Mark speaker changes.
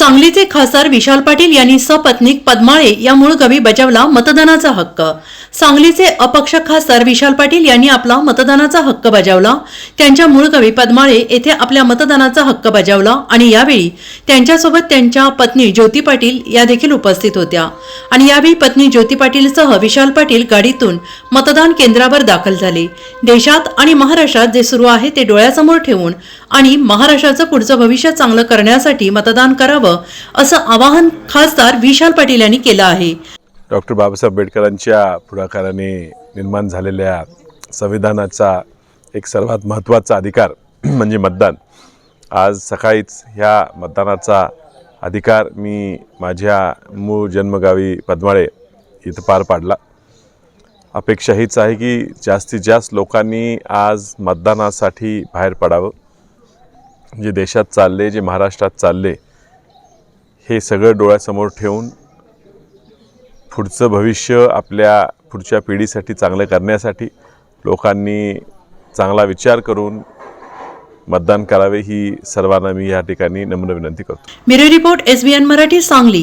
Speaker 1: सांगलीचे खासदार विशाल पाटील यांनी सपत्नीक पद्माळे या मूळ गावी बजावला मतदानाचा हक्क. सांगलीचे अपक्ष खासदार विशाल पाटील यांनी आपला मतदानाचा हक्क बजावला. त्यांच्या मूळ गावी पद्माळे येथे आपल्या मतदानाचा हक्क बजावला आणि यावेळी त्यांच्यासोबत त्यांच्या पत्नी ज्योती पाटील या देखील उपस्थित होत्या. आणि यावेळी पत्नी ज्योती पाटीलसह विशाल पाटील गाडीतून मतदान केंद्रावर दाखल झाले. देशात आणि महाराष्ट्रात जे सुरू आहे ते डोळ्यासमोर ठेवून आणि महाराष्ट्राचं पुढचं भविष्य चांगलं करण्यासाठी मतदान करावं असं आवाहन खासदार विशाल पाटील यांनी केलं आहे.
Speaker 2: डॉक्टर बाबासाहेब आंबेडकरांच्या पुढाकाराने निर्माण झालेल्या संविधानाचा एक सर्वात महत्त्वाचा अधिकार म्हणजे मतदान. आज सकाळीच ह्या मतदानाचा अधिकार मी माझ्या मूळ जन्मगावी पद्माळे इथं पार पाडला. अपेक्षा हीच आहे की जास्तीत जास्त लोकांनी आज मतदानासाठी बाहेर पडावं. जे देशात चालले जे महाराष्ट्रात चालले हे सगळं डोळ्यासमोर ठेवून पुढचं भविष्य आपल्या पुढच्या पिढीसाठी चांगलं करण्यासाठी लोकांनी चांगला विचार करून मतदान करावे ही सर्वांना मी या ठिकाणी नम्र विनंती करतो.
Speaker 1: मिरो रिपोर्ट एसबीएन मराठी सांगली.